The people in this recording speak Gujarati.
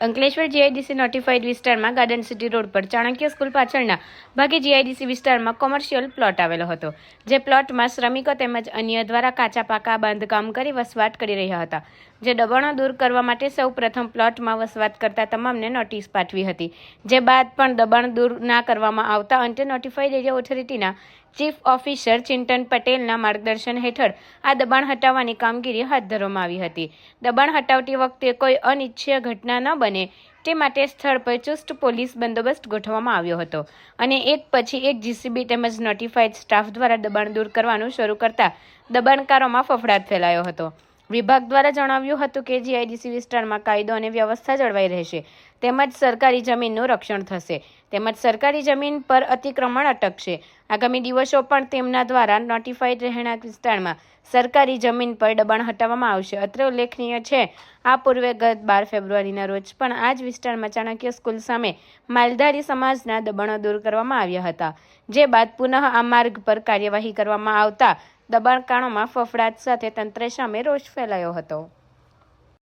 અંકલેશ્વર જીઆઈડીસી નોટિફાઈડ વિસ્તારમાં ગાર્ડન સિટી રોડ પર ચાણક્ય સ્કૂલ પાછળના ભાગે જીઆઈડીસી વિસ્તારમાં કોમર્શિયલ પ્લોટ આવેલો હતો, જે પ્લોટમાં શ્રમિકો તેમજ અન્ય દ્વારા કાચા પાકા બાંધકામ કરી વસવાટ કરી રહ્યા હતા, જે દબાણો દૂર કરવા માટે સૌ પ્રથમ પ્લોટમાં વસવાટ કરતા તમામને નોટિસ પાઠવી હતી, જે બાદ પણ દબાણ દૂર ના કરવામાં આવતા અંતે નોટિફાઈડ એરિયા ઓથોરિટીના ચીફ ઓફિસર ચિંતન પટેલના માર્ગદર્શન હેઠળ આ દબાણ હટાવવાની કામગીરી હાથ ધરવામાં આવી હતી. દબાણ હટાવતી વખતે કોઈ અનિચ્છીય ઘટના ન બને તે માટે સ્થળ પર ચુસ્ત પોલીસ બંદોબસ્ત ગોઠવવામાં આવ્યો હતો અને એક પછી એક જીસીબી તેમજ નોટિફાઈડ સ્ટાફ દ્વારા દબાણ દૂર કરવાનું શરૂ કરતા દબાણકારોમાં ફફડાટ ફેલાયો હતો. વિભાગ દ્વારા જણાવ્યું હતું કે જીઆઈડીસી વિસ્તારમાં કાયદો અને વ્યવસ્થા જળવાઈ રહેશે. તેમજ સરકારી જમીનનું રક્ષણ થશે. તેમજ સરકારી જમીન પર અતિક્રમણ અટકશે. આગામી દિવસો પણ તેમના દ્વારા નોટિફાઈડ રહેણાંક વિસ્તારમાં સરકારી જમીન પર દબાણ હટાવવામાં આવશે. અત્રે ઉલ્લેખનીય છે, આ પૂર્વે ગત બાર ફેબ્રુઆરીના રોજ પણ આ જ વિસ્તારમાં ચાણક્ય સ્કૂલ સામે માલધારી સમાજના દબાણો દૂર કરવામાં આવ્યા હતા. જે બાદ પુનઃ આ માર્ગ પર કાર્યવાહી કરવામાં આવતા દબાણકારોમાં ફફડાટ સાથે તંત્ર સામે રોષ ફેલાયો હતો.